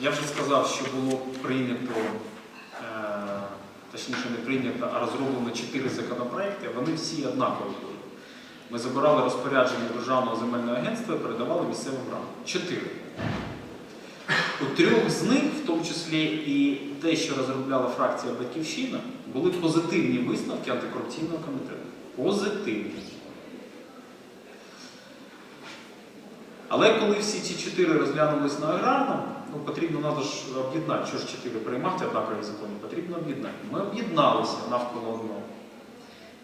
Я вже сказав, що було прийнято, е, точніше не прийнято, а розроблено чотири законопроекти. Вони всі однакові були. Ми забирали розпорядження Державного земельного агентства і передавали місцевим радам. Чотири. У трьох з них, в тому числі і те, що розробляла фракція Батьківщина, були позитивні висновки антикорупційного комітету. Позитивні. Але коли всі ці чотири розглянулись на аграрному, ну потрібно треба ж об'єднати, що ж чотири приймати однакові закони, потрібно об'єднати. Ми об'єдналися навколо одного.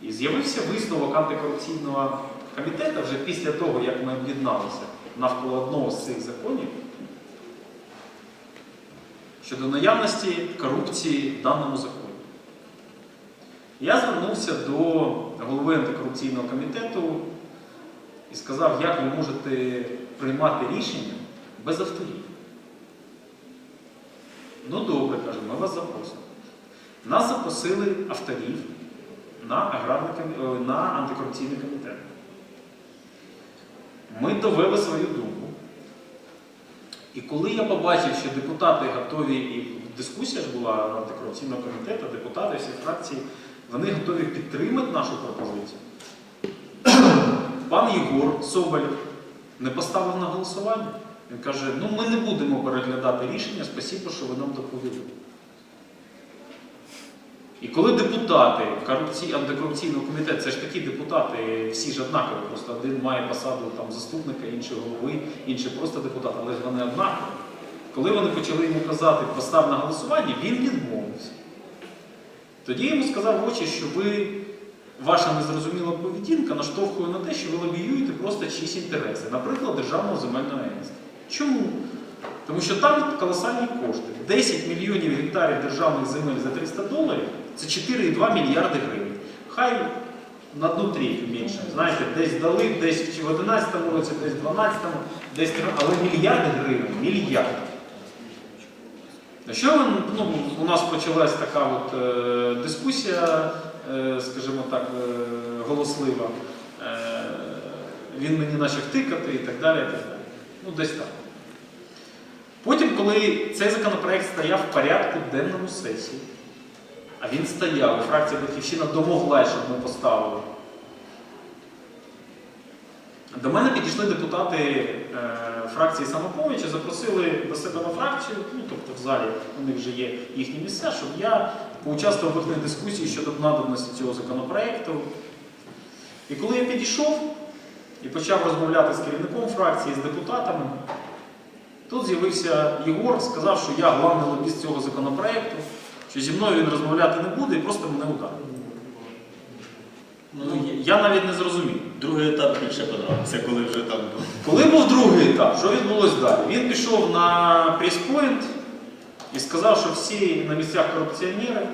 І з'явився висновок антикорупційного комітету вже після того, як ми об'єдналися навколо одного з цих законів щодо наявності корупції в даному законі. Я звернувся до голови антикорупційного комітету і сказав, як ви можете приймати рішення без авторів. Ну добре, каже, ми вас запросимо. Нас запросили авторів на, аграрний е, на антикорупційний комітет. Ми довели свою думку. І коли я побачив, що депутати готові, і дискусія ж була антикорупційного комітету, депутати всі фракції, вони готові підтримати нашу пропозицію. Пан Єгор Соболєв не поставив на голосування. Він каже: ну ми не будемо переглядати рішення, спасибо, що ви нам доповіли. І коли депутати корупцій, антикорупційного комітету, це ж такі депутати, всі ж однакові, просто один має посаду там, заступника, інший голови, інший просто депутат, але ж вони однакові. Коли вони почали йому казати, постав на голосування, він відмовився. Тоді йому сказав очі, що ви, ваша незрозуміла поведінка наштовхує на те, що ви лобіюєте просто чиїсь інтереси, наприклад, Державного земельного агентства. Чому? Тому що там колосальні кошти. 10 мільйонів гектарів державних земель за 300 доларів це 4,2 мільярди гривень. Хай на одну трійку менше. Знаєте, десь дали, десь в 11 році, десь в 12-му, десь в 13, але мільярди гривень, мільярди. Що ну, у нас почалась така от, е, дискусія, скажімо так, е, голослива. Е, він мені почав тикати і так далі. Так далі. Ну, десь так. Потім, коли цей законопроект стояв в порядку денному сесії, а він стояв, і фракція Батьківщина домоглася, щоб ми поставили. До мене підійшли депутати е, фракції самопомочі, запросили до себе на фракцію, ну тобто в залі у них вже є їхні місця, щоб я поучаствував в їхній дискусії щодо надобності цього законопроекту. І коли я підійшов і почав розмовляти з керівником фракції, з депутатами, тут з'явився Єгор, сказав, що я головний лобіст цього законопроекту, що зі мною він розмовляти не буде і просто мене ударив. Ну, я- я навіть не зрозумів. Другий етап більше подобався, коли вже там був. Коли був другий етап, що відбулось далі? Він пішов на прес-пойнт і сказав, що всі на місцях корупціонери,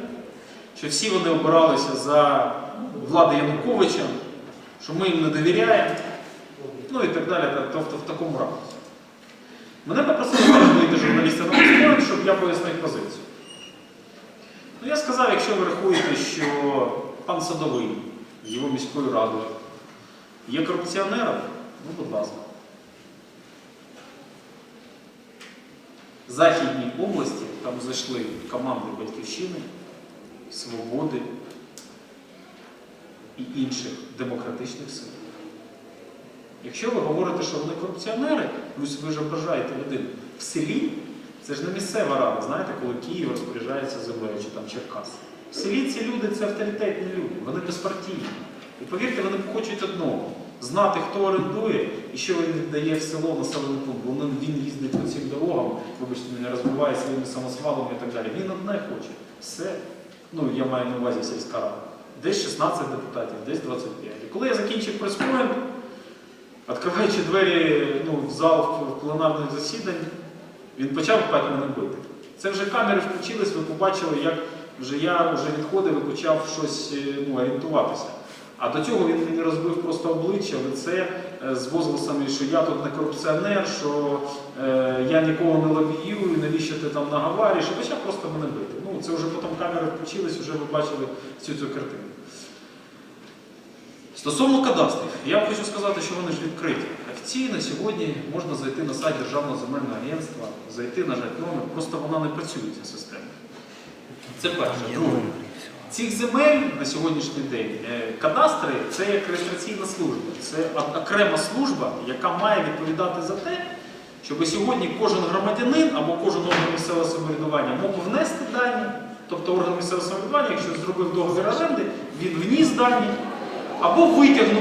що всі вони обиралися за влади Януковича, що ми їм не довіряємо, ну і так далі, тобто в такому ракурсі. Мене попросили теж вийти журналісти на прес-пойнт, щоб я пояснив позицію. Ну я сказав, якщо ви рахуєте, що пан Садовий його міською радою є корупціонером, ну будь ласка. Західній області там зайшли команди Батьківщини, Свободи і інших демократичних сил. Якщо ви говорите, що вони корупціонери, плюс ви ж ображаєте людину в селі, це ж не місцева рада, знаєте, коли Київ розпоряджається землею чи там Черкас. В селі ці люди це авторитетні люди, вони безпартійні. І повірте, вони хочуть одного знати, хто орендує і що він віддає в село населений пункт. Бо він- їздить по цим дорогам, вибачте мене, розбиває своїми самосвалами і так далі. Він одне хоче. Все. Ну, я маю на увазі сільська рада. Десь 16 депутатів, десь 25. І коли я закінчив прес-пойнт, відкриваючи двері ну, в зал в пленарних засідань, він почав опять мене бити. Це вже камери включились, ви побачили, як вже я вже відходив і почав щось е, ну, орієнтуватися. А до цього він мені розбив просто обличчя, лице е, з возгласами, що я тут не корупціонер, що е, я нікого не лобіюю, навіщо ти там наговарюєш, і почав просто мене бити. Ну, це вже потім камери включились, вже ви бачили всю цю картину. Стосовно кадастрів, я хочу сказати, що вони ж відкриті. Офіційно сьогодні можна зайти на сайт Державного земельного агентства, зайти, нажати номер, просто вона не працює ця система. Це перше. Друге. Цих земель на сьогоднішній день е, кадастри це як реєстраційна служба. Це окрема служба, яка має відповідати за те, щоб сьогодні кожен громадянин або кожен орган місцевого самоврядування мог внести дані. Тобто орган місцевого самоврядування, якщо зробив договір оренди, він вніс дані або витягнув.